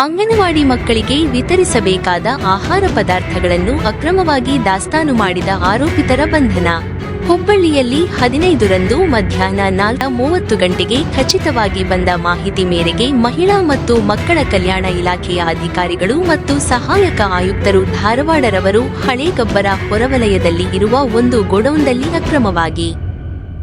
ಅಂಗನವಾಡಿ ಮಕ್ಕಳಿಗೆ ವಿತರಿಸಬೇಕಾದ ಆಹಾರ ಪದಾರ್ಥಗಳನ್ನು ಅಕ್ರಮವಾಗಿ ದಾಸ್ತಾನು ಮಾಡಿದ ಆರೋಪಿತರ ಬಂಧನ. ಹುಬ್ಬಳ್ಳಿಯಲ್ಲಿ ಹದಿನೈದರಂದು ಮಧ್ಯಾಹ್ನ ನಾಲ್ಕ ಮೂವತ್ತು ಗಂಟೆಗೆ ಖಚಿತವಾಗಿ ಬಂದ ಮಾಹಿತಿ ಮೇರೆಗೆ ಮಹಿಳಾ ಮತ್ತು ಮಕ್ಕಳ ಕಲ್ಯಾಣ ಇಲಾಖೆಯ ಅಧಿಕಾರಿಗಳು ಮತ್ತು ಸಹಾಯಕ ಆಯುಕ್ತರು ಧಾರವಾಡರವರು ಹಳೇಗಬ್ಬರ ಹೊರವಲಯದಲ್ಲಿ ಇರುವ ಒಂದು ಗೋಡೌನ್ದಲ್ಲಿ ಅಕ್ರಮವಾಗಿ.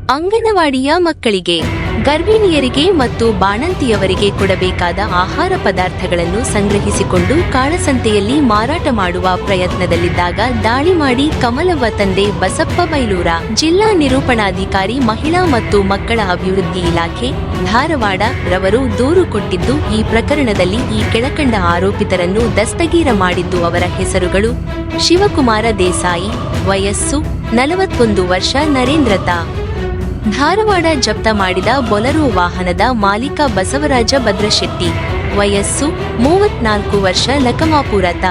ಅಂಗನವಾಡಿಯ ಮಕ್ಕಳಿಗೆ ಗರ್ಭಿಣಿಯರಿಗೆ ಮತ್ತು ಬಾಣಂತಿಯವರಿಗೆ ಕೊಡಬೇಕಾದ ಆಹಾರ ಪದಾರ್ಥಗಳನ್ನು ಸಂಗ್ರಹಿಸಿಕೊಂಡು ಕಾಳಸಂತೆಯಲ್ಲಿ ಮಾರಾಟ ಮಾಡುವ ಪ್ರಯತ್ನದಲ್ಲಿದ್ದಾಗ ದಾಳಿ ಮಾಡಿ ಕಮಲವ್ವ ತಂದೆ ಬಸಪ್ಪ ಬೈಲೂರ ಜಿಲ್ಲಾ ನಿರೂಪಣಾಧಿಕಾರಿ ಮಹಿಳಾ ಮತ್ತು ಮಕ್ಕಳ ಅಭಿವೃದ್ಧಿ ಇಲಾಖೆ ಧಾರವಾಡ ರವರು ದೂರು ಕೊಟ್ಟಿದ್ದು ಈ ಪ್ರಕರಣದಲ್ಲಿ ಈ ಕೆಳಕಂಡ ಆರೋಪಿತರನ್ನು ದಸ್ತಗೀರ ಮಾಡಿದ್ದು ಅವರ ಹೆಸರುಗಳು ಶಿವಕುಮಾರ ದೇಸಾಯಿ, ವಯಸ್ಸು ನಲವತ್ತೊಂದು ವರ್ಷ ನರೇಂದ್ರತಾ ಧಾರವಾಡ ಜಪ್ತ ಮಾಡಿದ ಬೊಲರು ವಾಹನದ ಮಾಲೀಕ ಬಸವರಾಜ ಭದ್ರಶೆಟ್ಟಿ. ವಯಸ್ಸು ಮೂವತ್ನಾಲ್ಕು ವರ್ಷ ಲಕಮಾಪುರತ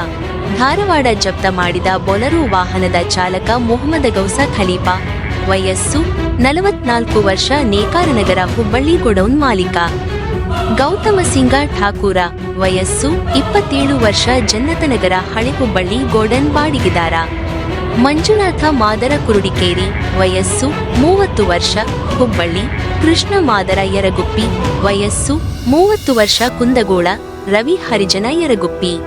ಧಾರವಾಡ ಜಪ್ತ ಮಾಡಿದ ಬೊಲರು ವಾಹನದ ಚಾಲಕ ಮೊಹಮ್ಮದ ಗೌಸ ಖಲೀಫಾ. ವಯಸ್ಸು ನಲವತ್ನಾಲ್ಕು ವರ್ಷ ನೇಕಾರನಗರ ಹುಬ್ಬಳ್ಳಿ ಗೋಡೌನ್ ಮಾಲೀಕ. ಗೌತಮ ಸಿಂಗ ಠಾಕೂರ. ವಯಸ್ಸು ಇಪ್ಪತ್ತೇಳು ವರ್ಷ ಜನ್ನತನಗರ ಹಳೆ ಹುಬ್ಬಳ್ಳಿ ಗೋಡನ್ ಬಾಡಿಗೆದಾರ. ಮಂಜುನಾಥ ಮಾದರ ಕುರುಡಿಕೇರಿ, ವಯಸ್ಸು ಮೂವತ್ತು ವರ್ಷ, ಹುಬ್ಬಳ್ಳಿ, ಕೃಷ್ಣ ಮಾದರ ಯರಗುಪ್ಪಿ, ವಯಸ್ಸು ಮೂವತ್ತು ವರ್ಷ, ಕುಂದಗೋಳ, ರವಿ ಹರಿಜನ ಯರಗುಪ್ಪಿ.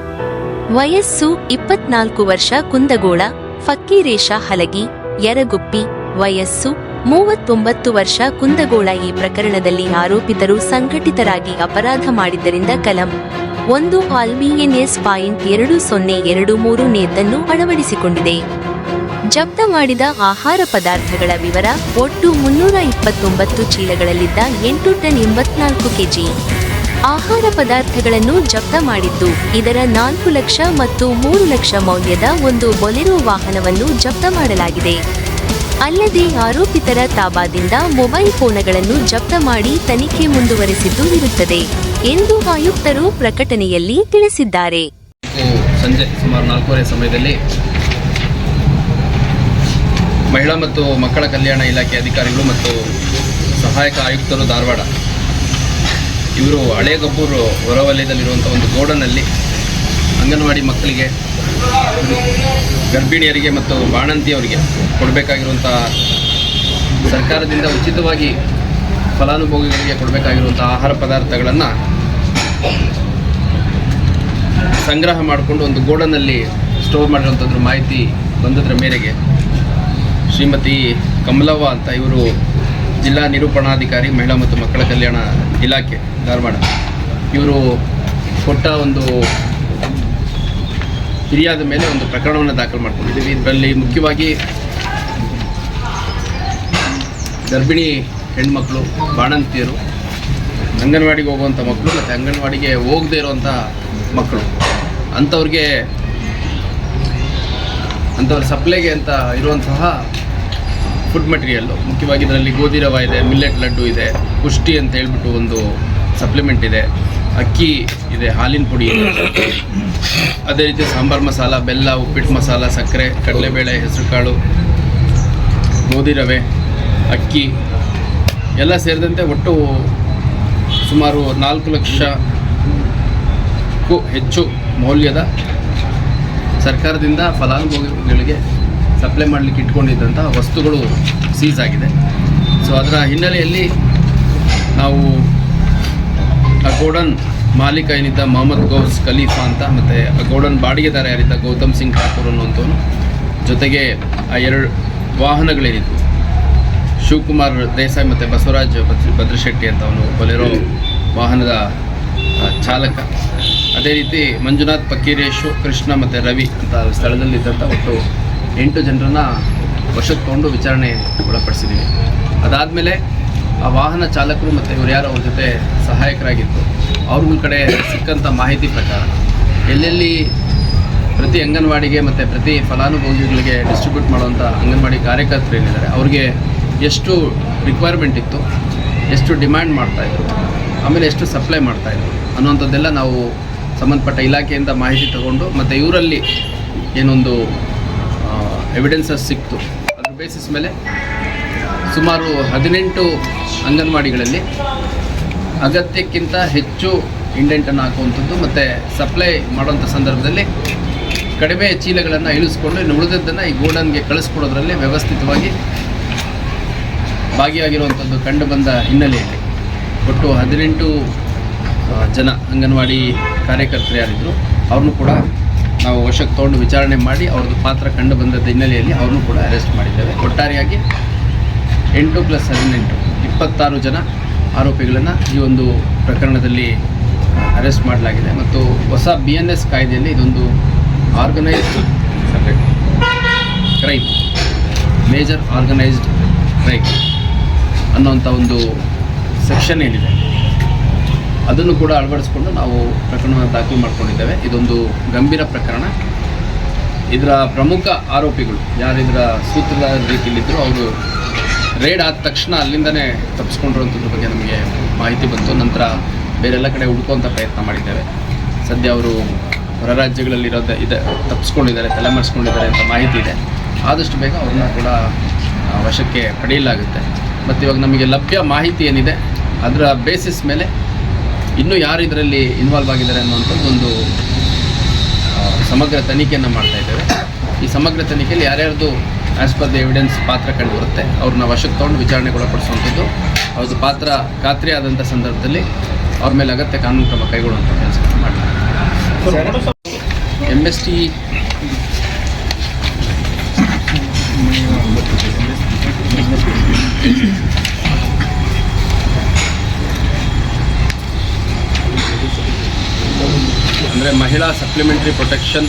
ವಯಸ್ಸು ಇಪ್ಪತ್ನಾಲ್ಕು ವರ್ಷ, ಕುಂದಗೋಳ ಫಕ್ಕೀರೇಶ ಹಲಗಿ, ಯರಗುಪ್ಪಿ. ವಯಸ್ಸು ಮೂವತ್ತೊಂಬತ್ತು ವರ್ಷ, ಕುಂದಗೋಳ ಈ ಪ್ರಕರಣದಲ್ಲಿ ಆರೋಪಿತರು ಸಂಘಟಿತರಾಗಿ ಅಪರಾಧ ಮಾಡಿದ್ದರಿಂದ ಕಲಂ ಒಂದು ಆಲ್ಬಿಎನ್ಎಸ್ ಪಾಯಿಂಟ್ ಎರಡು ಸೊನ್ನೆ ಎರಡು ಮೂರು ನೇತನ್ನು ಅಳವಡಿಸಿಕೊಂಡಿದೆ. ಜಪ್ತ ಮಾಡಿದ ಆಹಾರ ಪದಾರ್ಥಗಳ ವಿವರ ಒಟ್ಟು ಮುನ್ನೂರ ಇಪ್ಪತ್ತೊಂಬತ್ತು ಚೀಲಗಳಲ್ಲಿದ್ದ ಎಂಟು ಟನ್ ಎಂಬತ್ನಾಲ್ಕು ಕೆಜಿ. ಆಹಾರ ಪದಾರ್ಥಗಳನ್ನು ಜಪ್ತ ಮಾಡಿದ್ದು, ಇದರ ನಾಲ್ಕು ಲಕ್ಷ ಮತ್ತು ಮೂರು ಲಕ್ಷ ಮೌಲ್ಯದ ಒಂದು ಬೊಲೆರೋ ವಾಹನವನ್ನು ಜಪ್ತ ಮಾಡಲಾಗಿದೆ. ಅಲ್ಲದೆ ಆರೋಪಿತರ ತಾಬಾದಿಂದ ಮೊಬೈಲ್ ಫೋನ್ಗಳನ್ನು ಜಪ್ತ ಮಾಡಿ ತನಿಖೆ ಮುಂದುವರೆಸಿದ್ದು ಇರುತ್ತದೆ ಎಂದು ಆಯುಕ್ತರು ಪ್ರಕಟಣೆಯಲ್ಲಿ ತಿಳಿಸಿದ್ದಾರೆ. ಸಂಜೆ ಸುಮಾರು ನಾಲ್ಕೂವರೆ ಸಮಯದಲ್ಲಿ ಮಹಿಳಾ ಮತ್ತು ಮಕ್ಕಳ ಕಲ್ಯಾಣ ಇಲಾಖೆ ಅಧಿಕಾರಿಗಳು ಮತ್ತು ಸಹಾಯಕ ಆಯುಕ್ತರು ಧಾರವಾಡ. ಇವರು ಹಳೇಗಬ್ಬೂರು ಹೊರವಲಯದಲ್ಲಿರುವಂಥ ಒಂದು ಗೋಡನಲ್ಲಿ ಅಂಗನವಾಡಿ ಮಕ್ಕಳಿಗೆ, ಗರ್ಭಿಣಿಯರಿಗೆ ಮತ್ತು ಬಾಣಂತಿಯವರಿಗೆ ಕೊಡಬೇಕಾಗಿರುವಂಥ ಸರ್ಕಾರದಿಂದ ಉಚಿತವಾಗಿ ಫಲಾನುಭವಿಗಳಿಗೆ ಕೊಡಬೇಕಾಗಿರುವಂಥ ಆಹಾರ ಪದಾರ್ಥಗಳನ್ನು ಸಂಗ್ರಹ ಮಾಡಿಕೊಂಡು ಒಂದು ಗೋಡನಲ್ಲಿ ಸ್ಟೋರ್ ಮಾಡಿರುವಂಥದ್ರ ಮಾಹಿತಿ ಬಂದದ್ರ ಮೇರೆಗೆ ಶ್ರೀಮತಿ ಕಮಲವ್ವ ಅಂತ ಇವರು ಜಿಲ್ಲಾ ನಿರೂಪಣಾಧಿಕಾರಿ, ಮಹಿಳಾ ಮತ್ತು ಮಕ್ಕಳ ಕಲ್ಯಾಣ ಇಲಾಖೆ, ಧಾರವಾಡ. ಇವರು ಕೊಟ್ಟ ಒಂದು ಫಿರ್ಯಾದ ಮೇಲೆ ಒಂದು ಪ್ರಕರಣವನ್ನು ದಾಖಲು ಮಾಡಿಕೊಂಡಿದ್ದೀವಿ. ಇದರಲ್ಲಿ ಮುಖ್ಯವಾಗಿ ಗರ್ಭಿಣಿ ಹೆಣ್ಮಕ್ಳು, ಬಾಣಂತಿಯರು, ಅಂಗನವಾಡಿಗೆ ಹೋಗುವಂಥ ಮಕ್ಕಳು ಮತ್ತು ಅಂಗನವಾಡಿಗೆ ಹೋಗದೇ ಇರುವಂಥ ಮಕ್ಕಳು. ಅಂಥವ್ರಿಗೆ, ಅಂಥವ್ರ ಸಪ್ಲೈಗೆ ಅಂತ ಇರುವಂತಹ ಫುಡ್ ಮೆಟೀರಿಯಲ್ಲು ಮುಖ್ಯವಾಗಿ ಇದರಲ್ಲಿ ಗೋಧಿ ರವ ಇದೆ ಮಿಲ್ಲೆಟ್ ಲಡ್ಡು ಇದೆ, ಪುಷ್ಟಿ ಅಂತ ಹೇಳ್ಬಿಟ್ಟು ಒಂದು ಸಪ್ಲಿಮೆಂಟ್ ಇದೆ. ಅಕ್ಕಿ ಇದೆ, ಹಾಲಿನ ಪುಡಿ ಇದೆ. ಅದೇ ರೀತಿ ಸಾಂಬಾರು ಮಸಾಲ, ಬೆಲ್ಲ, ಉಪ್ಪಿಟ್ಟು ಮಸಾಲ, ಸಕ್ಕರೆ, ಕಡಲೆಬೇಳೆ, ಹೆಸರುಕಾಳು, ಗೋಧಿ ರವೆ, ಅಕ್ಕಿ ಎಲ್ಲ ಸೇರಿದಂತೆ ಒಟ್ಟು ಸುಮಾರು ನಾಲ್ಕು ಲಕ್ಷಕ್ಕೂ ಹೆಚ್ಚು ಮೌಲ್ಯದ ಸರ್ಕಾರದಿಂದ ಫಲಾನುಭವಿಗಳಿಗೆ ಸಪ್ಲೈ ಮಾಡಲಿಕ್ಕೆ ಇಟ್ಕೊಂಡಿದ್ದಂಥ ವಸ್ತುಗಳು ಸೀಸ್ ಆಗಿದೆ. ಸೊ ಅದರ ಹಿನ್ನೆಲೆಯಲ್ಲಿ ನಾವು ಆ ಗೋಡನ್ ಮಾಲೀಕ ಏನಿದ್ದ ಮೊಹಮ್ಮದ್ ಗೌಸ್ ಖಲೀಫಾ ಅಂತ, ಮತ್ತು ಆ ಗೋಡನ್ ಬಾಡಿಗೆದಾರ ಯಾರಿದ್ದ ಗೌತಮ್ ಸಿಂಗ್ ಠಾಕೂರ್ ಅನ್ನುವಂಥವನು, ಜೊತೆಗೆ ಆ ಎರಡು ವಾಹನಗಳೇನಿದ್ವು. ಶಿವಕುಮಾರ್ ದೇಸಾಯಿ ಮತ್ತು ಬಸವರಾಜ್ ಭದ್ರ, ಭದ್ರಶೆಟ್ಟಿ ಅಂತ ಅವನು ಬೊಲೆರೋ ವಾಹನದ ಚಾಲಕ. ಅದೇ ರೀತಿ ಮಂಜುನಾಥ್ ಪಕ್ಕೀರೇಶು ಕೃಷ್ಣ ಮತ್ತು ರವಿ ಅಂತ ಸ್ಥಳದಲ್ಲಿದ್ದಂಥ ಒಟ್ಟು ಎಂಟು ಜನರನ್ನು ವಶಕ್ಕೆ ತಗೊಂಡು ವಿಚಾರಣೆ ಒಳಪಡಿಸಿದ್ದೀವಿ ಅದಾದಮೇಲೆ ಆ ವಾಹನ ಚಾಲಕರು ಮತ್ತು ಇವರು ಯಾರು ಅವ್ರ ಜೊತೆ ಸಹಾಯಕರಾಗಿತ್ತು ಅವ್ರಗಳ ಕಡೆ ಸಿಕ್ಕಂಥ ಮಾಹಿತಿ ಪ್ರಕಾರ ಎಲ್ಲೆಲ್ಲಿ ಪ್ರತಿ ಅಂಗನವಾಡಿಗೆ ಮತ್ತು ಪ್ರತಿ ಫಲಾನುಭವಿಗಳಿಗೆ ಡಿಸ್ಟ್ರಿಬ್ಯೂಟ್ ಮಾಡುವಂಥ ಅಂಗನವಾಡಿ ಕಾರ್ಯಕರ್ತರು ಏನಿದ್ದಾರೆ, ಅವ್ರಿಗೆ ಎಷ್ಟು ರಿಕ್ವೈರ್ಮೆಂಟ್ ಇತ್ತು, ಎಷ್ಟು ಡಿಮ್ಯಾಂಡ್ ಮಾಡ್ತಾಯಿದ್ರು ಆಮೇಲೆ ಎಷ್ಟು ಸಪ್ಲೈ ಮಾಡ್ತಾಯಿದ್ರು ಅನ್ನುವಂಥದ್ದೆಲ್ಲ ನಾವು ಸಂಬಂಧಪಟ್ಟ ಇಲಾಖೆಯಿಂದ ಮಾಹಿತಿ ತಗೊಂಡು ಮತ್ತು ಇವರಲ್ಲಿ ಏನೊಂದು ಎವಿಡೆನ್ಸಸ್ ಸಿಕ್ತು. ಅದ್ರ ಬೇಸಿಸ್ ಮೇಲೆ ಸುಮಾರು ಹದಿನೆಂಟು ಅಂಗನವಾಡಿಗಳಲ್ಲಿ ಅಗತ್ಯಕ್ಕಿಂತ ಹೆಚ್ಚು ಇಂಡೆಂಟನ್ನು ಹಾಕುವಂಥದ್ದು ಮತ್ತು ಸಪ್ಲೈ ಮಾಡುವಂಥ ಸಂದರ್ಭದಲ್ಲಿ ಕಡಿಮೆ ಚೀಲಗಳನ್ನು ಇಳಿಸ್ಕೊಂಡು ಇನ್ನು ಉಳಿದದ್ದನ್ನು ಈ ಗೋಡನ್ಗೆ ಕಳಿಸ್ಕೊಡೋದ್ರಲ್ಲಿ ವ್ಯವಸ್ಥಿತವಾಗಿ ಭಾಗಿಯಾಗಿರುವಂಥದ್ದು ಕಂಡು ಬಂದ ಹಿನ್ನೆಲೆಯಲ್ಲಿ. ಒಟ್ಟು ಹದಿನೆಂಟು ಜನ ಅಂಗನವಾಡಿ ಕಾರ್ಯಕರ್ತರು ಯಾರಿದ್ದರು ಅವ್ರನ್ನೂ ಕೂಡ ನಾವು ವಶಕ್ಕೆ ತಗೊಂಡು ವಿಚಾರಣೆ ಮಾಡಿ ಅವ್ರದ್ದು ಪಾತ್ರ ಕಂಡು ಬಂದದ ಹಿನ್ನೆಲೆಯಲ್ಲಿ ಅವ್ರನ್ನೂ ಕೂಡ ಅರೆಸ್ಟ್ ಮಾಡಿದ್ದೇವೆ. ಒಟ್ಟಾರೆಯಾಗಿ ಎಂಟು ಪ್ಲಸ್ ಹದಿನೆಂಟು ಇಪ್ಪತ್ತಾರು ಜನ ಆರೋಪಿಗಳನ್ನು ಈ ಒಂದು ಪ್ರಕರಣದಲ್ಲಿ ಅರೆಸ್ಟ್ ಮಾಡಲಾಗಿದೆ. ಮತ್ತು ಹೊಸ ಬಿ ಎನ್ ಎಸ್ ಕಾಯ್ದೆಯಲ್ಲಿ ಇದೊಂದು organised crime major organised crime ಅನ್ನೋಂಥ ಒಂದು ಸೆಕ್ಷನ್ ಏನಿದೆ. ಅದನ್ನು ಕೂಡ ಅಳವಡಿಸ್ಕೊಂಡು ನಾವು ಪ್ರಕರಣವನ್ನು ದಾಖಲು ಮಾಡ್ಕೊಂಡಿದ್ದೇವೆ. ಇದೊಂದು ಗಂಭೀರ ಪ್ರಕರಣ. ಇದರ ಪ್ರಮುಖ ಆರೋಪಿಗಳು ಯಾರು ಇದರ ಸೂತ್ರಧಾರ ರೀತಿಯಲ್ಲಿದ್ದರು ಅವರು ರೇಡ್ ಆದ ತಕ್ಷಣ ಅಲ್ಲಿಂದನೇ ತಪ್ಪಿಸ್ಕೊಂಡಿರುವಂಥದ್ರ ಬಗ್ಗೆ ನಮಗೆ ಮಾಹಿತಿ ಬಂತು. ನಂತರ ಬೇರೆಲ್ಲ ಕಡೆ ಹುಡುಕುವಂಥ ಪ್ರಯತ್ನ ಮಾಡಿದ್ದೇವೆ ಸದ್ಯ ಅವರು ಹೊರ ರಾಜ್ಯಗಳಲ್ಲಿರೋದು ಇದೆ, ತಪ್ಪಿಸ್ಕೊಂಡಿದ್ದಾರೆ ತಲೆಮರೆಸ್ಕೊಂಡಿದ್ದಾರೆ ಅಂತ ಮಾಹಿತಿ ಇದೆ. ಆದಷ್ಟು ಬೇಗ ಅವ್ರನ್ನ ಕೂಡ ವಶಕ್ಕೆ ಪಡೆಯಲಾಗುತ್ತೆ. ಮತ್ತು ಇವಾಗ ನಮಗೆ ಲಭ್ಯ ಮಾಹಿತಿ ಏನಿದೆ, ಅದರ ಬೇಸಿಸ್ ಮೇಲೆ ಇನ್ನೂ ಯಾರು ಇದರಲ್ಲಿ ಇನ್ವಾಲ್ವ್ ಆಗಿದ್ದಾರೆ ಅನ್ನುವಂಥದ್ದು ಒಂದು ಸಮಗ್ರ ತನಿಖೆಯನ್ನು ಮಾಡ್ತಾ ಇದ್ದೇವೆ. ಈ ಸಮಗ್ರ ತನಿಖೆಯಲ್ಲಿ ಯಾರ್ಯಾರ್ದು ಆ್ಯಸ್ ಪರ್ ದ ಎವಿಡೆನ್ಸ್ ಪಾತ್ರ ಕಂಡು ಬರುತ್ತೆ ಅವ್ರನ್ನ ವಶಕ್ಕೆ ತೊಗೊಂಡು ವಿಚಾರಣೆಗೆ ಒಳಪಡಿಸುವಂಥದ್ದು ಅವ್ರದ್ದು ಪಾತ್ರ ಖಾತ್ರಿ ಆದಂಥ ಸಂದರ್ಭದಲ್ಲಿ ಅವ್ರ ಮೇಲೆ ಅಗತ್ಯ ಕಾನೂನು ಕ್ರಮ ಕೈಗೊಳ್ಳುವಂಥ ಕೆಲಸ ಮಾಡ್ತಾರೆ. ಎಂ ಎಸ್ ಟಿ ಮಹಿಳಾ ಸಪ್ಲಿಮೆಂಟ್ರಿ ಪ್ರೊಟೆಕ್ಷನ್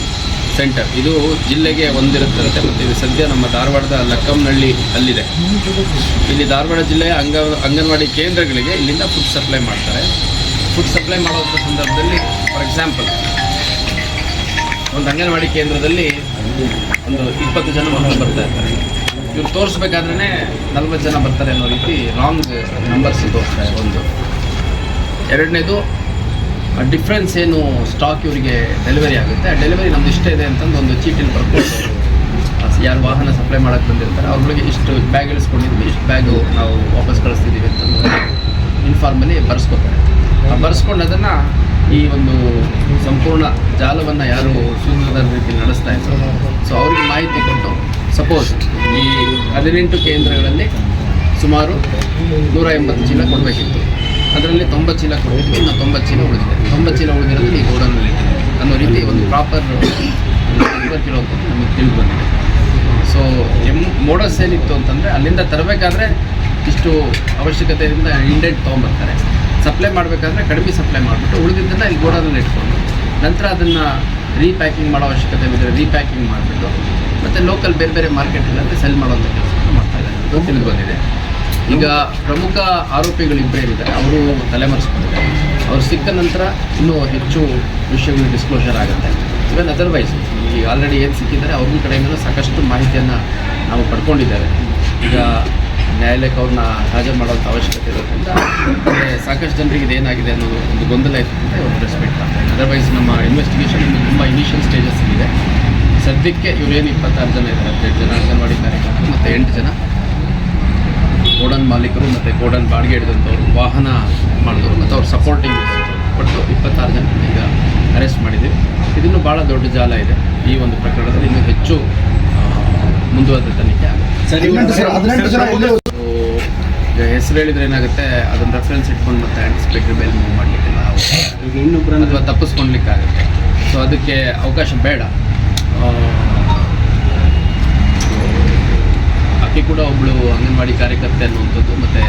ಸೆಂಟರ್. ಇದು ಜಿಲ್ಲೆಗೆ ಒಂದಿರುತ್ತಂತೆ ಮತ್ತು ಇದು ಸದ್ಯ ನಮ್ಮ ಧಾರವಾಡದ ಲಕ್ಕಂನಹಳ್ಳಿ ಅಲ್ಲಿದೆ. ಇಲ್ಲಿ ಧಾರವಾಡ ಜಿಲ್ಲೆಯ ಅಂಗ, ಅಂಗನವಾಡಿ ಕೇಂದ್ರಗಳಿಗೆ ಇಲ್ಲಿಂದ ಫುಡ್ ಸಪ್ಲೈ ಮಾಡ್ತಾರೆ. ಫುಡ್ ಸಪ್ಲೈ ಮಾಡುವಂಥ ಸಂದರ್ಭದಲ್ಲಿ ಫಾರ್ ಎಕ್ಸಾಂಪಲ್ ಒಂದು ಅಂಗನವಾಡಿ ಕೇಂದ್ರದಲ್ಲಿ ಒಂದು ಇಪ್ಪತ್ತು ಜನ ಮಕ್ಕಳು ಬರ್ತಾ ಇರ್ತಾರೆ. ಇವ್ರು ತೋರಿಸ್ಬೇಕಾದ್ರೇ ನಲ್ವತ್ತು ಜನ ಬರ್ತಾರೆ ಅನ್ನೋ ರೀತಿ ರಾಂಗ್ ನಂಬರ್ಸ್ ತೋರಿಸ್ತಾರೆ ಒಂದು. ಎರಡನೇದು ಡಿಫ್ರೆನ್ಸ್ ಏನು ಸ್ಟಾಕ್ ಇವರಿಗೆ ಡೆಲಿವರಿ ಆಗುತ್ತೆ? ಡೆಲಿವರಿ ನಮ್ದು ಇಷ್ಟ ಇದೆ ಅಂತಂದು ಒಂದು ಚೀಟಿನ ಬರ್ಕೊಂಡು ಯಾರು ವಾಹನ ಸಪ್ಲೈ ಮಾಡೋಕ್ಕೆ ಬಂದಿರ್ತಾರೆ ಅವ್ರಿಗೆ ಇಷ್ಟು ಬ್ಯಾಗ್ ಇಳಿಸ್ಕೊಂಡಿದ್ವಿ, ಇಷ್ಟು ಬ್ಯಾಗು ನಾವು ವಾಪಸ್ ಕಳಿಸ್ತಿದ್ದೀವಿ ಅಂತಂದು ಇನ್ಫಾರ್ಮಲಿ ಬರ್ಸ್ಕೊತಾರೆ. ಆ ಬರ್ಸ್ಕೊಂಡು ಅದನ್ನು ಈ ಒಂದು ಸಂಪೂರ್ಣ ಜಾಲವನ್ನು ಯಾರು ಸುಂದರದ ರೀತಿ ನಡೆಸ್ತಾ ಇದ್ರು. ಸೊ ಅವ್ರಿಗೆ ಮಾಹಿತಿ ಕೊಟ್ಟು ಸಪೋಸ್ ಈ ಹದಿನೆಂಟು ಕೇಂದ್ರಗಳಲ್ಲಿ ಸುಮಾರು ನೂರ ಎಂಬತ್ತು ಚೀಲ ಕೊಡಬೇಕಿತ್ತು. ಅದರಲ್ಲಿ ತೊಂಬತ್ತು ಚೀಲ ಕೊಡಬೇಕು ಇನ್ನು ತೊಂಬತ್ತು ಚೀಲ ಉಳಿದಿದೆ. ತೊಂಬತ್ತು ಚೀಲ ಉಳಿದಿರೋದು ಈ ಗೋಡನಲ್ಲಿ ಅನ್ನೋ ರೀತಿ ಒಂದು ಪ್ರಾಪರ್ ಇರೋವಂಥದ್ದು ನಮಗೆ ತಿಳಿದು ಬಂದಿದೆ. ಸೊ ಎಂ ಮೋಡಸ್ ಏನಿತ್ತು ಅಂತಂದರೆ ಅಲ್ಲಿಂದ ತರಬೇಕಾದ್ರೆ ಇಷ್ಟು ಅವಶ್ಯಕತೆಯಿಂದ ಇಂಡೆಂಟ್ ತೊಗೊಂಬರ್ತಾರೆ ಸಪ್ಲೈ ಮಾಡಬೇಕಾದ್ರೆ ಕಡಿಮೆ ಸಪ್ಲೈ ಮಾಡಿಬಿಟ್ಟು ಉಳಿದಿದ್ದನ್ನು ಇಲ್ಲಿ ಗೋಡನಲ್ಲಿ ಇಟ್ಕೊಂಡು ನಂತರ ಅದನ್ನು ರೀಪ್ಯಾಕಿಂಗ್ ಮಾಡೋ ಅವಶ್ಯಕತೆ ಬಿದ್ದರೆ ರೀಪ್ಯಾಕಿಂಗ್ ಮಾಡಿಬಿಟ್ಟು ಮತ್ತು ಲೋಕಲ್ ಬೇರೆ ಬೇರೆ ಮಾರ್ಕೆಟಲ್ಲಿ ಸೆಲ್ ಮಾಡುವಂಥ ಕೆಲಸ ಮಾಡ್ತಾ ಇದ್ದಾರೆ ಅದು ತಿಳಿದು ಬಂದಿದೆ. ಈಗ ಪ್ರಮುಖ ಆರೋಪಿಗಳಿಬ್ಬರೇನಿದ್ದಾರೆ ಅವರು ತಲೆಮರೆಸ್ಕೊಂಡಿದ್ದಾರೆ. ಅವ್ರು ಸಿಕ್ಕ ನಂತರ ಇನ್ನೂ ಹೆಚ್ಚು ವಿಷಯಗಳು ಡಿಸ್ಕ್ಲೋಷರ್ ಆಗುತ್ತೆ. ಇವನ್ ಅದರ್ವೈಸ್ ಈಗ ಆಲ್ರೆಡಿ ಏನು ಸಿಕ್ಕಿದ್ದಾರೆ, ಅವ್ರ ಕಡೆಯಿಂದಲೂ ಸಾಕಷ್ಟು ಮಾಹಿತಿಯನ್ನು ನಾವು ಪಡ್ಕೊಂಡಿದ್ದೇವೆ. ಈಗ ನ್ಯಾಯಾಲಯಕ್ಕೆ ಅವ್ರನ್ನ ಹಾಜರು ಮಾಡುವಂಥ ಅವಶ್ಯಕತೆ ಇರೋದ್ರಿಂದ ಸಾಕಷ್ಟು ಜನರಿಗೆ ಇದೇನಾಗಿದೆ ಅನ್ನೋದು ಒಂದು ಗೊಂದಲ ಇತ್ತು ಅಂತ ಇವರು ರೆಸ್ಪೆಕ್ಟ್ ಮಾಡ್ತಾರೆ. ಅದರ್ವೈಸ್ ನಮ್ಮ ಇನ್ವೆಸ್ಟಿಗೇಷನ್ ತುಂಬ ಇನಿಷಿಯಲ್ ಸ್ಟೇಜಸ್ ಇದೆ. ಸದ್ಯಕ್ಕೆ ಇವರೇನು ಇಪ್ಪತ್ತಾರು ಜನ ಇದ್ದಾರೆ ಹದಿನೆಂಟು ಜನ ಅಂಗನವಾಡಿ ಕಾರ್ಯಕರ್ತರು ಮತ್ತು ಎಂಟು ಜನ ಗೋಡನ್ ಮಾಲೀಕರು ಮತ್ತು ಗೋಡನ್ ಬಾಡಿಗೆ ಹಿಡಿದಂಥವ್ರು ವಾಹನ ಮಾಡಿದವರು ಮತ್ತು ಅವ್ರ ಸಪೋರ್ಟಿಂಗ್ ಕೊಟ್ಟು ಇಪ್ಪತ್ತಾರು ಜನ ಈಗ ಅರೆಸ್ಟ್ ಮಾಡಿದ್ದೀವಿ. ಇದನ್ನು ಭಾಳ ದೊಡ್ಡ ಜಾಲ ಇದೆ. ಈ ಒಂದು ಪ್ರಕರಣದಲ್ಲಿ ಇನ್ನೂ ಹೆಚ್ಚು ಮುಂದುವರೆದ ತನಿಖೆ ಆಗುತ್ತೆ. ಈಗ ಹೆಸರು ಹೇಳಿದ್ರೆ ಏನಾಗುತ್ತೆ ಅದನ್ನು ರೆಫರೆನ್ಸ್ ಇಟ್ಕೊಂಡು ಮತ್ತೆ ಆಂಟಿಸ್ಪೆಕ್ಟ್ರಿ ಮೇಲೆ ಮೂವ್ ನಾವು ಇನ್ನೊಬ್ಬರನ್ನ ಅಥವಾ ತಪ್ಪಿಸ್ಕೊಳ್ಲಿಕ್ಕಾಗುತ್ತೆ. ಸೊ ಅದಕ್ಕೆ ಅವಕಾಶ ಬೇಡ. ಆಕೆ ಕೂಡ ಒಬ್ಬಳು ಅಂಗನವಾಡಿ ಕಾರ್ಯಕರ್ತೆ ಅನ್ನುವಂಥದ್ದು ಮತ್ತು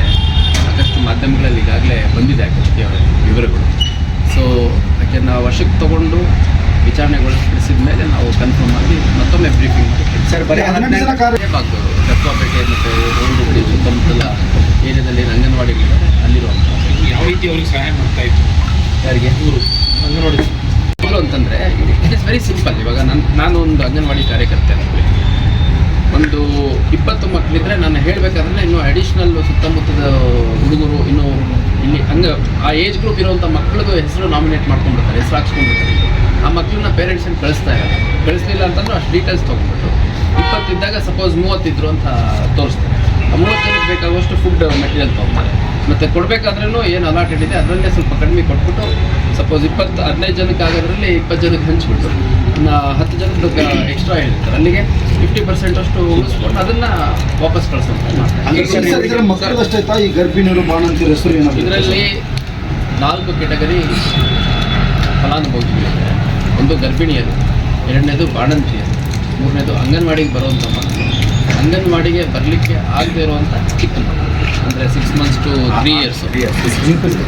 ಸಾಕಷ್ಟು ಮಾಧ್ಯಮಗಳಲ್ಲಿ ಈಗಾಗಲೇ ಬಂದಿದೆ ಆಕೆ ಅವರ ವಿವರಗಳು. ಸೊ ಆಕೆಯನ್ನು ವಶಕ್ಕೆ ತಗೊಂಡು ವಿಚಾರಣೆಗೊಳಪಡಿಸಿದ ಮೇಲೆ ನಾವು ಕನ್ಫರ್ಮ್ ಮಾಡಿ ಮತ್ತೊಮ್ಮೆ ಬ್ರೀಫಿಂಗ್ ಮಾಡಿ ಸರ್, ಬರೀ ಹದಿನೆಂಟು ಜನ ಕಾರ್ಯ- ಭಾಗದವರು ದತ್ತಪೇಟೆ ಮತ್ತು ರೋಣಗುಡಿ ಸುತ್ತಮುತ್ತಲ ಏರಿಯಾದಲ್ಲಿ ಏನು ಅಂಗನವಾಡಿಗಳಿದ್ದಾರೆ ಅಲ್ಲಿರುವಂಥ ಯಾವ ರೀತಿ ಅವ್ರಿಗೆ ಸಹಾಯ ಮಾಡ್ತಾ ಇತ್ತು ಯಾರಿಗೆ? ಅಂಗನವಾಡಿ. ಅಂತಂದರೆ ಇಟ್ ಇಸ್ ವೆರಿ ಸಿಂಪಲ್ ಇವಾಗ ನನ್ನ ನಾನು ಒಂದು ಅಂಗನವಾಡಿ ಕಾರ್ಯಕರ್ತೆ ಅನ್ಕೊಳ್ಳಿ ಒಂದು ಇಪ್ಪತ್ತು ಮಕ್ಕಳಿದ್ರೆ ನಾನು ಹೇಳಬೇಕಾದ್ರೆ ಇನ್ನೂ ಅಡಿಷ್ನಲ್ ಸುತ್ತಮುತ್ತದ ಹುಡುಗರು ಇನ್ನೂ ಇಲ್ಲಿ ಹಂಗೆ ಆ ಏಜ್ ಗ್ರೂಪ್ ಇರುವಂಥ ಮಕ್ಕಳದು ಹೆಸರು ನಾಮಿನೇಟ್ ಮಾಡ್ಕೊಂಡ್ಬಿಡ್ತಾರೆ, ಹೆಸರು ಹಾಕ್ಸ್ಕೊಂಡ್ಬಿಡ್ತಾರೆ. ಆ ಮಕ್ಕಳನ್ನ ಪೇರೆಂಟ್ಸನ್ನು ಕಳಿಸ್ತಾ ಇರಲ್ಲ ಕಳಿಸ್ಲಿಲ್ಲ ಅಂತಂದ್ರೆ ಅಷ್ಟು ಡೀಟೇಲ್ಸ್ ತೊಗೊಂಡ್ಬಿಟ್ಟು ಇಪ್ಪತ್ತಿದ್ದಾಗ ಸಪೋಸ್ ಮೂವತ್ತಿದ್ರು ಅಂತ ತೋರಿಸ್ತಾರೆ. ಆ ಮೂವತ್ತು ಜನಕ್ಕೆ ಬೇಕಾಗುವಷ್ಟು ಫುಡ್ ಮೆಟೀರಿಯಲ್ ತೊಗೊಂಡ್ತಾರೆ ಮತ್ತು ಕೊಡಬೇಕಾದ್ರೂ ಏನು ಅಲಾಟೆಡ್ ಇದೆ, ಅದರಲ್ಲೇ ಸ್ವಲ್ಪ ಕಡಿಮೆ ಕೊಟ್ಬಿಟ್ಟು ಸಪೋಸ್ ಇಪ್ಪತ್ತು ಹದಿನೈದು ಜನಕ್ಕೆ ಆಗೋದ್ರಲ್ಲಿ ಇಪ್ಪತ್ತು ಜನಕ್ಕೆ ಹಂಚ್ಬಿಟ್ಟು ಹತ್ತು ಜನ ಎಕ್ಸ್ಟ್ರಾ ಹೇಳಿರ್ತಾರೆ. ಅಲ್ಲಿಗೆ ಫಿಫ್ಟಿ ಪರ್ಸೆಂಟ್ ಅಷ್ಟು ಉಳಿಸ್ಕೊಂಡು ಅದನ್ನ ವಾಪಸ್ ಕಳಿಸ್ತಾರೆ ಈ ಗರ್ಭಿಣಿಯರು ಬಾಣಂತಿಯರ ಹೆಸರು ಏನಾದ್ರು ಇದರಲ್ಲಿ ನಾಲ್ಕು ಕೆಟಗರಿ ಫಲಾನುಭವಿಗಳಿದ್ದಾರೆ ಒಂದು ಗರ್ಭಿಣಿಯರು ಎರಡನೇದು ಬಾಣಂತಿಯರು ಮೂರನೇದು ಅಂಗನವಾಡಿಗೆ ಬರುವಂಥ ಮಕ್ಕಳು. ಅಂಗನವಾಡಿಗೆ ಬರಲಿಕ್ಕೆ ಆಗದೇ ಇರುವಂಥ ಚಿಕ್ಕ ಮಕ್ಕಳು. ಅಂದರೆ six months to three years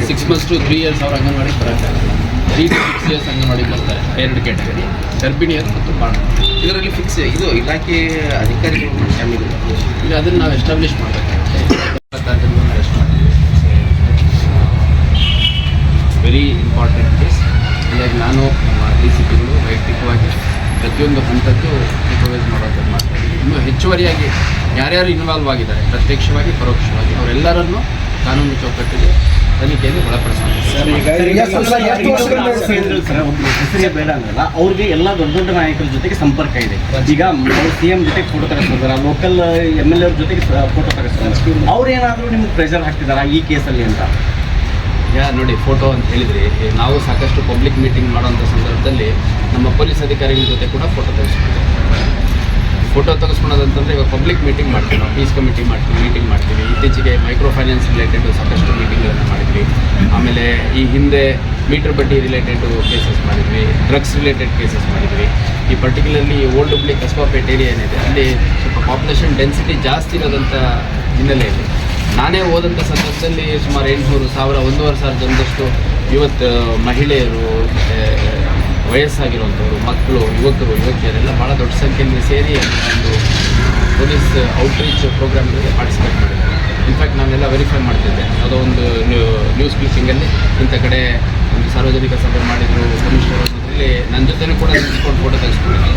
six months to three years ಅವ್ರು ಅಂಗನವಾಡಿಗೆ ಬರೋಕ್ಕಾಗಲ್ಲ. ತ್ರೀ ಟು ಸಿಕ್ಸ್ ಇಯರ್ಸ್ ಅಂಗನವಾಡಿಗೆ ಬರ್ತಾರೆ. ಎರಡು ಕ್ಯಾಟಗರಿ ಗರ್ಭಿಣಿಯರು ಮತ್ತು ಬಾಣ ಇದರಲ್ಲಿ ಫಿಕ್ಸ್ ಇದು ಇಲಾಖೆ ಅಧಿಕಾರಿಗಳು ಈಗ ಅದನ್ನು ನಾವು ಎಸ್ಟಾಬ್ಲಿಷ್ ಮಾಡಿದ್ವಿ ವೆರಿ ಇಂಪಾರ್ಟೆಂಟ್ ಕೇಸ್ ಹೀಗಾಗಿ ನಾನು ನಮ್ಮ ಡಿ ಸಿ ಪಿಗಳು ವೈಯಕ್ತಿಕವಾಗಿ ಪ್ರತಿಯೊಂದು ಹಂತದ್ದು ಸೂಪರ್ವೈಸ್ ಮಾಡೋದನ್ನು ಮಾಡ್ತೀನಿ ಇನ್ನು ಹೆಚ್ಚುವರಿಯಾಗಿ ಯಾರ್ಯಾರು ಇನ್ವಾಲ್ವ್ ಆಗಿದ್ದಾರೆ ಪ್ರತ್ಯಕ್ಷವಾಗಿ ಪರೋಕ್ಷವಾಗಿ ಅವರೆಲ್ಲರನ್ನು ಕಾನೂನು ಚೌಕಟ್ಟಿಗೆ ಹೆಸರೇ ಬೇಡ ಅಂದ್ರಲ್ಲ ಅವ್ರಿಗೆ ಎಲ್ಲ ದೊಡ್ಡ ದೊಡ್ಡ ನಾಯಕರ ಜೊತೆಗೆ ಸಂಪರ್ಕ ಇದೆ. ಈಗ ಸಿ ಎಂ ಜೊತೆಗೆ ಫೋಟೋ ತೆಗೆಸ್ಕೊಂಡ್ರ ಲೋಕಲ್ ಎಂ ಎಲ್ ಎ ಜೊತೆಗೆ ಫೋಟೋ ತೆಗೆಸ್ಕೊಂಡ್ರ ಅವ್ರು ಏನಾದರೂ ನಿಮ್ಗೆ ಪ್ರೆಷರ್ ಹಾಕ್ತಿದಾರ ಈ ಕೇಸಲ್ಲಿ ಅಂತ? ಯಾ ನೋಡಿ ಫೋಟೋ ಅಂತ ಹೇಳಿದ್ರಿ ನಾವು ಸಾಕಷ್ಟು ಪಬ್ಲಿಕ್ ಮೀಟಿಂಗ್ ಮಾಡೋಂಥ ಸಂದರ್ಭದಲ್ಲಿ ನಮ್ಮ ಪೊಲೀಸ್ ಅಧಿಕಾರಿಗಳ ಜೊತೆ ಕೂಡ ಫೋಟೋ ತೆಗೆಸ್ಕೊಳ್ತೀವಿ ಫೋಟೋ ತೆಗೆಸ್ಕೊಳೋದಂತಂದ್ರೆ ಇವಾಗ ಪಬ್ಲಿಕ್ ಮೀಟಿಂಗ್ ಮಾಡ್ತೀವಿ ನಾವು. ಪೀಸ್ ಕಮಿಟಿ ಮಾಡ್ತೀವಿ ಮೀಟಿಂಗ್ ಮಾಡ್ತೀವಿ. ಇತ್ತೀಚೆಗೆ ಮೈಕ್ರೋ ಫೈನಾನ್ಸ್ ರಿಲೇಟೆಡ್ ಸಾಕಷ್ಟು ಮೀಟಿಂಗ್ಗಳನ್ನು ಮಾಡಿದ್ವಿ. ಆಮೇಲೆ ಈ ಹಿಂದೆ ಮೀಟರ್ ಬಡ್ಡಿ ರಿಲೇಟೆಡ್ ಕೇಸಸ್ ಮಾಡಿದ್ವಿ ಡ್ರಗ್ಸ್ ರಿಲೇಟೆಡ್ ಕೇಸಸ್ ಮಾಡಿದ್ವಿ. ಈ particularly old Hubli Kasbapet area ಏನಿದೆ, ಅಲ್ಲಿ ಸ್ವಲ್ಪ ಪಾಪ್ಯುಲೇಷನ್ ಡೆನ್ಸಿಟಿ ಜಾಸ್ತಿ ಇರೋದಂಥ ಹಿನ್ನೆಲೆಯಲ್ಲಿ ನಾನೇ ಹೋದಂಥ ಸಂದರ್ಭದಲ್ಲಿ ಸುಮಾರು ಎಂಟುನೂರು, ಸಾವಿರ, ಒಂದೂವರೆ ಸಾವಿರ ಜನದಷ್ಟು ಇವತ್ತು ಮಹಿಳೆಯರು ಮತ್ತು ವಯಸ್ಸಾಗಿರುವಂಥವ್ರು, ಮಕ್ಕಳು, ಯುವಕರು ಯುವಕಿಯರೆಲ್ಲ ಭಾಳ ದೊಡ್ಡ ಸಂಖ್ಯೆಯಲ್ಲಿ ಸೇರಿ ಒಂದು ಪೊಲೀಸ್ ಔಟ್ರೀಚ್ ಪ್ರೋಗ್ರಾಮ್ಗಳಿಗೆ ಪಾರ್ಟಿಸಿಪೇಟ್ ಮಾಡಿದ್ದಾರೆ. ಇನ್ಫ್ಯಾಕ್ಟ್ ನಾನೆಲ್ಲ ವೆರಿಫೈ ಮಾಡ್ತಿದ್ದೆ. ಯಾವುದೋ ಒಂದು ನ್ಯೂಸ್ ಕ್ಲಿಪ್ಪಿಂಗಲ್ಲಿ ಇಂಥ ಕಡೆ ಒಂದು ಸಾರ್ವಜನಿಕ ಸಭೆ ಮಾಡಿದರು ಕಮಿಷನರ್ ಇಲ್ಲಿ ನನ್ನ ಜೊತೆನೂ ಕೂಡ ನಿಲ್ಸ್ಕೊಂಡು ಫೋಟೋ ತೆಗೆಸ್ಕೊಂಡಿದ್ದೆ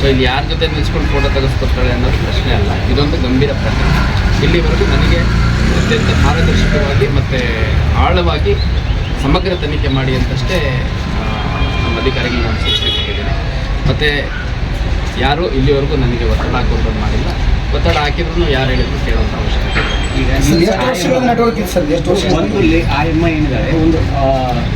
ಸೊ ಇಲ್ಲಿ ಯಾರ ಜೊತೆ ನಿಲ್ಸ್ಕೊಂಡು ಫೋಟೋ ತೆಗೆಸ್ಕೊಡ್ತಾಳೆ ಅನ್ನೋದು ಪ್ರಶ್ನೆ ಅಲ್ಲ. ಇದೊಂದು ಗಂಭೀರ ಪ್ರಕರಣ. ಇಲ್ಲಿವರೆಗೂ ನನಗೆ ಅತ್ಯಂತ ಪಾರದರ್ಶಕವಾಗಿ ಮತ್ತು ಆಳವಾಗಿ ಸಮಗ್ರ ತನಿಖೆ ಮಾಡಿ ಅಂತಷ್ಟೇ ಅಧಿಕಾರಿಗಳಿಗೆ ನಾನು ಸೂಚನೆ ಕೊಟ್ಟಿದ್ದೇನೆ ಮತ್ತು ಯಾರೂ ಇಲ್ಲಿವರೆಗೂ ನನಗೆ ಒತ್ತಡ ಹಾಕೋದು ಮಾಡಿಲ್ಲ. ಒತ್ತಡ ಹಾಕಿದ್ರು ಯಾರು ಹೇಳಿದ್ರು ಕೇಳುವಂಥ ಅವಶ್ಯಕತೆ ಇಲ್ಲ. ಈಗ ಸರ್, ಎಷ್ಟು ವರ್ಷಗಳ ನೆಟ್ವರ್ಕ್ ಸರ್? ಎಷ್ಟು ವರ್ಷ ಒಂದು ಆ ಎಮ್ಮ ಏನಿದ್ದಾರೆ ಒಂದು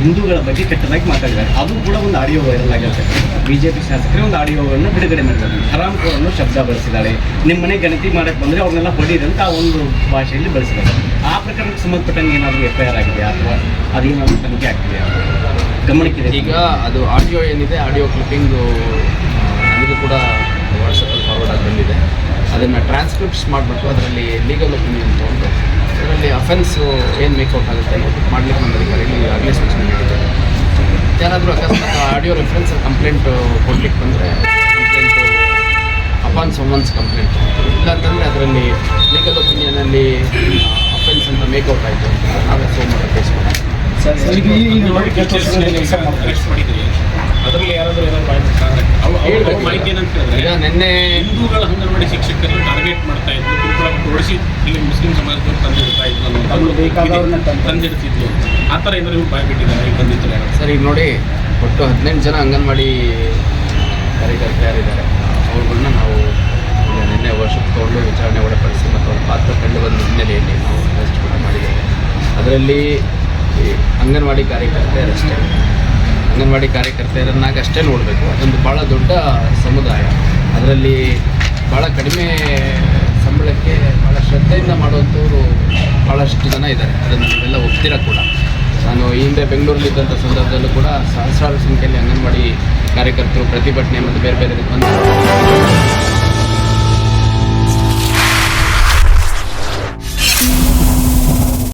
ಹಿಂದೂಗಳ ಬಗ್ಗೆ ಕೆಟ್ಟದಾಗಿ ಮಾತಾಡಿದ್ದಾರೆ. ಅದು ಕೂಡ ಒಂದು ಆಡಿಯೋ ವೈರಲ್ ಆಗಿರುತ್ತೆ. ಬಿಜೆಪಿ ಶಾಸಕರೇ ಒಂದು ಆಡಿಯೋವನ್ನು ಬಿಡುಗಡೆ ಮಾಡಿದ್ದಾರೆ. ಹರಾಮ್ ಅನ್ನೋ ಶಬ್ದ ಬಳಸಿದ್ದಾರೆ. ನಿಮ್ಮ ಮನೆ ಗಣತಿ ಮಾಡಕ್ಕೆ ಬಂದರೆ ಅವ್ರನ್ನೆಲ್ಲ ಹೊಡೀರಿ ಅಂತ ಆ ಒಂದು ಭಾಷೆಯಲ್ಲಿ ಬಳಸಿದ್ದಾರೆ. ಆ ಪ್ರಕರಣಕ್ಕೆ ಸಂಬಂಧಪಟ್ಟಂಗೆ ಏನಾದರೂ ಎಫ್ ಐ ಆರ್ ಆಗಿದೆ ಅಥವಾ ಅದೇನಾದರೂ ತನಿಖೆ ಆಗ್ತಿದೆ ಗಮನಕ್ಕಿದೆ. ಈಗ ಅದು ಆಡಿಯೋ ಏನಿದೆ ಆಡಿಯೋ ಕ್ಲಿಪ್ಪಿಂಗು ಇದು ಕೂಡ ವಾಟ್ಸಪ್ಪಲ್ಲಿ ಫಾರ್ವರ್ಡ್ ಆಗಿ ಬಂದಿದೆ. ಅದನ್ನು ಟ್ರಾನ್ಸ್ಕ್ರಿಪ್ಟ್ಸ್ ಮಾಡಿಬಿಟ್ಟು ಅದರಲ್ಲಿ ಲೀಗಲ್ ಒಪಿನಿಯನ್ ತೊಗೊಂಡು, ಅದರಲ್ಲಿ ಅಫೆನ್ಸು ಏನು ಮೇಕೌಟ್ ಆಗುತ್ತೆ ಮಾಡಲಿಕ್ಕೆ ನಮ್ಮ ಅಧಿಕಾರಿಗಳು ಆಗಲೇ ಸೂಚನೆ ನೀಡಿದ್ದಾರೆ ಯಾರಾದರೂ ಅಕಸ್ಮಾತ್ ಆಡಿಯೋ ರೆಫರೆನ್ಸ್ ಕಂಪ್ಲೇಂಟ್ ಕೊಡ್ಲಿಕ್ಕೆ ಬಂದರೆ ಅಪಾನ್ ಸೊಮನ್ಸ್ ಕಂಪ್ಲೇಂಟ್ ಇಲ್ಲ ಅಂತಂದರೆ ಅದರಲ್ಲಿ ಲೀಗಲ್ ಒಪಿನಿಯನಲ್ಲಿ ಅಫೆನ್ಸ್ ಅಂತ ಮೇಕೌಟ್ ಆಯಿತು ನಾವೇ ಕೇಸ್ ಮಾಡ್ತೀವಿ ಸರ್ ಈಗ ಈ ನೋಡಿ ವರ್ಷಗಳಿಂದ ಕೆಲಸ ಮಾಡಿದ್ರಿ ಅದರಲ್ಲಿ ಯಾರಾದರೂ ಏನಾದ್ರು ಮಾಹಿತಿ ಅವ್ರ ಮಾಹಿತಿ ಏನಂತ ಹೇಳಿದ್ರೆ ಈಗ ನಿನ್ನೆ ಹಿಂದೂಗಳ ಅಂಗನವಾಡಿ ಶಿಕ್ಷಕರನ್ನು ಟಾರ್ಗೆಟ್ ಮಾಡ್ತಾ ಇದ್ರು. ಕೊಡಿಸಿ ಇಲ್ಲಿ ಮುಸ್ಲಿಂ ಸಮಾಜದವರು ತಂದಿರ್ತಾ ಇದ್ರು ತಂದಿರ್ತಿದ್ರು ಆ ಥರ ಏನಾದ್ರು ಇವ್ರು ಬಾಯ್ಬಿಟ್ಟಿದ್ದಾರೆ ಈಗ ಬಂದಿದ್ರು ಯಾರು? ಸರ್ ಈಗ ನೋಡಿ ಒಟ್ಟು ಹದಿನೆಂಟು ಜನ ಅಂಗನವಾಡಿ ಕಾರ್ಯಕರ್ತೆಯರಿದ್ದಾರೆ ಅವ್ರಗಳನ್ನ ನಾವು ನಿನ್ನೆ ವರ್ಷಕ್ಕೆ ತಗೊಂಡು ವಿಚಾರಣೆ ಒಳಪಡಿಸಿ ಮತ್ತು ಅವ್ರ ಪಾತ್ರ ಕಂಡು ಬಂದ ಹಿನ್ನೆಲೆಯಲ್ಲಿ ನಾವು ಅರೆಸ್ಟ್ ಕೂಡ ಮಾಡಿದ್ದೇವೆ. ಅದರಲ್ಲಿ ಈ ಅಂಗನವಾಡಿ ಕಾರ್ಯಕರ್ತೆಯರಷ್ಟೇ ಅಂಗನವಾಡಿ ಕಾರ್ಯಕರ್ತೆಯರನ್ನಾಗಿ ಅಷ್ಟೇ ನೋಡಬೇಕು. ಅದೊಂದು ಭಾಳ ದೊಡ್ಡ ಸಮುದಾಯ. ಅದರಲ್ಲಿ ಭಾಳ ಕಡಿಮೆ ಸಂಬಳಕ್ಕೆ ಭಾಳ ಶ್ರದ್ಧೆಯಿಂದ ಮಾಡುವಂಥವ್ರು ಭಾಳಷ್ಟು ಜನ ಇದ್ದಾರೆ. ಅದನ್ನು ನೀವೆಲ್ಲ ಒಪ್ತೀರ ಕೂಡ. ನಾನು ಈ ಹಿಂದೆ ಬೆಂಗಳೂರಲ್ಲಿದ್ದಂಥ ಸಂದರ್ಭದಲ್ಲೂ ಕೂಡ ಸಹಸ್ರಾರು ಸಂಖ್ಯೆಯಲ್ಲಿ ಅಂಗನವಾಡಿ ಕಾರ್ಯಕರ್ತರು ಪ್ರತಿಭಟನೆ ಮತ್ತು ಬೇರೆ ಬೇರೆ ಬಂದು